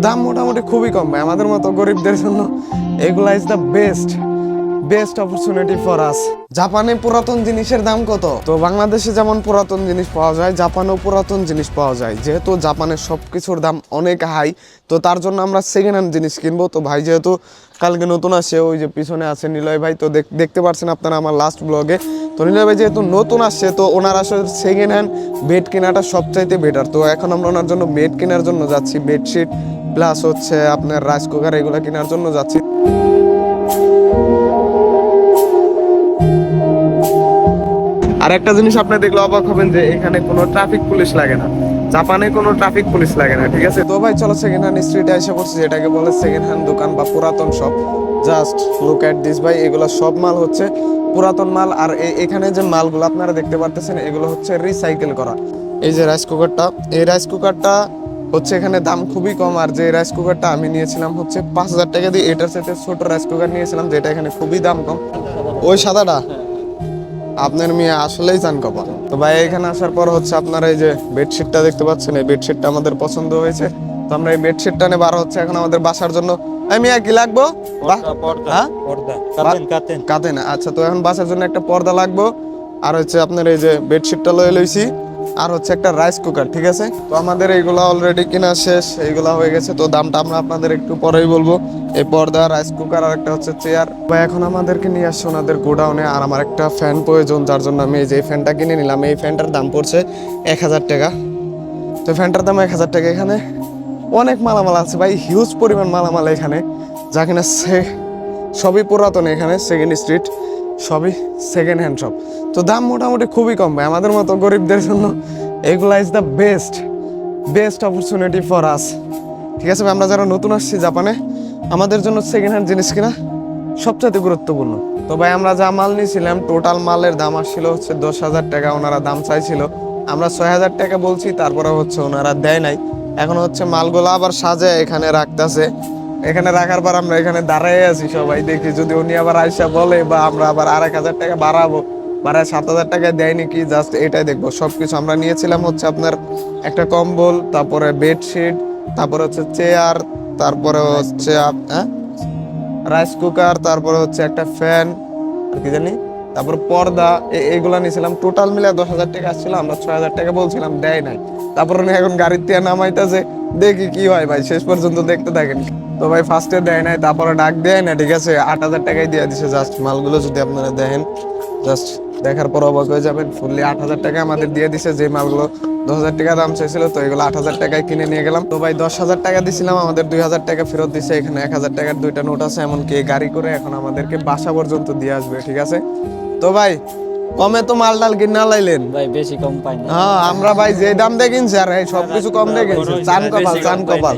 দাম মোটামুটি খুবই কম ভাই। আমাদের মতো গরিবদের জন্য এগুলা is the best best opportunity for us জাপানে পুরাতন জিনিসের দাম কত? তো বাংলাদেশে যেমন পুরাতন জিনিস পাওয়া যায়, জাপানেও পুরাতন জিনিস পাওয়া যায়। যেহেতু জাপানের সব কিছুর দাম অনেক হাই তো তার জন্য আমরা সেকেন্ড হ্যান্ড জিনিস কিনবো। তো ভাই যেহেতু কালকে নতুন আসে, ওই যে পিছনে আছে নিলয় ভাই, তো দেখ- দেখতে পারছেন আপনারা আমার লাস্ট ব্লগে তো নিলয় ভাই যেহেতু নতুন আসছে, তো ওনার আসলে সেকেন্ড হ্যান্ড বেড কেনাটা সবচাইতে বেটার তো এখন আমরা ওনার জন্য বেড কেনার জন্য যাচ্ছি বেডশিট প্লাস হচ্ছে আপনার রাইস কুকার এগুলো কেনার জন্য যাচ্ছি। আর একটা জিনিস আপনি দেখলে অবাক হবেন যে এখানে কোনো ট্রাফিক পুলিশ লাগে না। জাপানে কোনো ট্রাফিক পুলিশ লাগে না, ঠিক আছে? তো ভাই, চলো সেকেন্ড হ্যান্ড স্ট্রিটে এসে পড়ছি, যেটাকে বলে সেকেন্ড হ্যান্ড দোকান বা পুরাতন shop just look at this ভাই, এগুলো সব মাল হচ্ছে পুরাতন মাল। আর এখানে যে মালগুলো আপনারা দেখতে পারতেছেন, এগুলো হচ্ছে রিসাইকেল করা। এই যে রাইস কুকারটা এই রাইস কুকারটা হচ্ছে এখানে দাম খুবই কম আর যে রাইস কুকারটা আমি নিয়েছিলাম হচ্ছে পাঁচ হাজার টাকা দিয়ে এটার সাথে ছোট রাইস কুকার নিয়েছিলাম যেটা এখানে খুবই দাম কম। ওই সাদাটা আপনার মেয়ে আসলেই চান কপাল। তো ভাই এখানে আসার পর হচ্ছে আপনার এই যে বেডশিটটা দেখতে পাচ্ছেন এই বেডশিটটা আমাদের পছন্দ হয়েছে। তো আমরা এই বেডশিটটা নিয়ে বার হচ্ছে এখন আমাদের বাসার জন্য। এই মিয়া কি লাগবো? পর্দা হ্যাঁ? পর্দা কাতেন আচ্ছা তো এখন বাসার জন্য একটা পর্দা লাগবো। আর হচ্ছে আপনার এই যে বেডশিটটা লয়ে লইছি। আর হচ্ছে একটা রাইস কুকার ঠিক আছে? তো আমাদের এইগুলা অলরেডি কেনা শেষ, এইগুলা হয়ে গেছে। তো দামটা আমরা আপনাদের একটু পরেই বলব। এই পর্দা রাইস কুকার আর একটা হচ্ছে চেয়ার বা এখন আমাদেরকে নিয়ে আসছে ওনাদের গোডাউনে আর আমার একটা ফ্যান প্রয়োজন, যার জন্য আমি এই যে ফ্যানটা কিনে নিলাম, এই ফ্যানটার দাম পড়ছে এক হাজার টাকা। তো ফ্যানটার দাম এক হাজার টাকা এখানে। অনেক মালামাল আছে ভাই হিউজ পরিমাণ মালামাল এখানে। যা কিনা সে- সবই পুরাতন এখানে সেকেন্ড স্ট্রিট সবই সেকেন্ড হ্যান্ড শপ তো দাম মোটামুটি খুবই কম ভাই, আমাদের মতো গরিবদের জন্য এগুলা is the best best opportunity for us ঠিক আছে আমরা যারা নতুন আসছি জাপানে, আমাদের জন্য সেকেন্ড হ্যান্ড জিনিস কিনা সবচেয়ে গুরুত্বপূর্ণ। তো ভাই, আমরা যা মাল নিয়েছিলাম টোটাল মালের দাম আসছিল হচ্ছে দশ হাজার টাকা, ওনারা দাম চাইছিল। আমরা ছয় হাজার টাকা বলছি, তারপরে হচ্ছে ওনারা দেয় নাই। এখন হচ্ছে মালগুলো আবার সাজে এখানে রাখতেছে। এখানে রাখার পর আমরা এখানে দাঁড়াই আছি সবাই। দেখি যদি উনি আবার আইসা বলে বা আমরা আবার আর এক হাজার টাকা বাড়াবো, বাড়ায় সাত হাজার টাকা দেয়নি কি জাস্ট এটাই দেখব। সবকিছু আমরা নিয়েছিলাম হচ্ছে আপনার একটা কম্বল, তারপরে বেডশিট তারপরে হচ্ছে চেয়ার তারপরে হচ্ছে আপ- হ্যাঁ? রাইস কুকার তারপরে হচ্ছে একটা ফ্যান আর কি জানি? তারপর পর্দা, এ- এগুলা নিয়েছিলাম। টোটাল মিলে দশ হাজার টাকা আসছিল, আমরা ছয় হাজার টাকা বলছিলাম, দেয় নাই। তারপর উনি এখন গাড়ির দিয়ে নামাইতেছে, দেখি কি হয় ভাই, শেষ পর্যন্ত দেখতে থাকেন। তো ভাই ফার্স্টে দেয় নাই তারপরে ডাক দেয় না ঠিক আছে? আট হাজার টাকাই দিয়ে দিছে জাস্ট মালগুলো যদি আপনারা দেখেন জাস্ট দেখার পর অবাক হয়ে যাবেন ফুললি আট হাজার টাকা আমাদের দিয়ে দিছে যে মালগুলো দশ হাজার টাকা দাম চাইছিল তো এগুলো আট হাজার টাকায় কিনে নিয়ে গেলাম। তো ভাই দশ হাজার টাকা দিছিলাম আমাদের দুই হাজার টাকা ফেরত দিছে এখানে এক হাজার টাকার দুইটা নোট আছে এমনকি গাড়ি করে এখন আমাদেরকে বাসা পর্যন্ত দিয়ে আসবে ঠিক আছে? তো ভাই কমে তো মাল ডাল কিনা লাইলেন? ভাই বেশি কম পাই না। হ্যাঁ আমরা ভাই যে দাম দিয়ে কিনছি আর এই সবকিছু কম দিয়ে কিনছি। চান কপাল চান কপাল।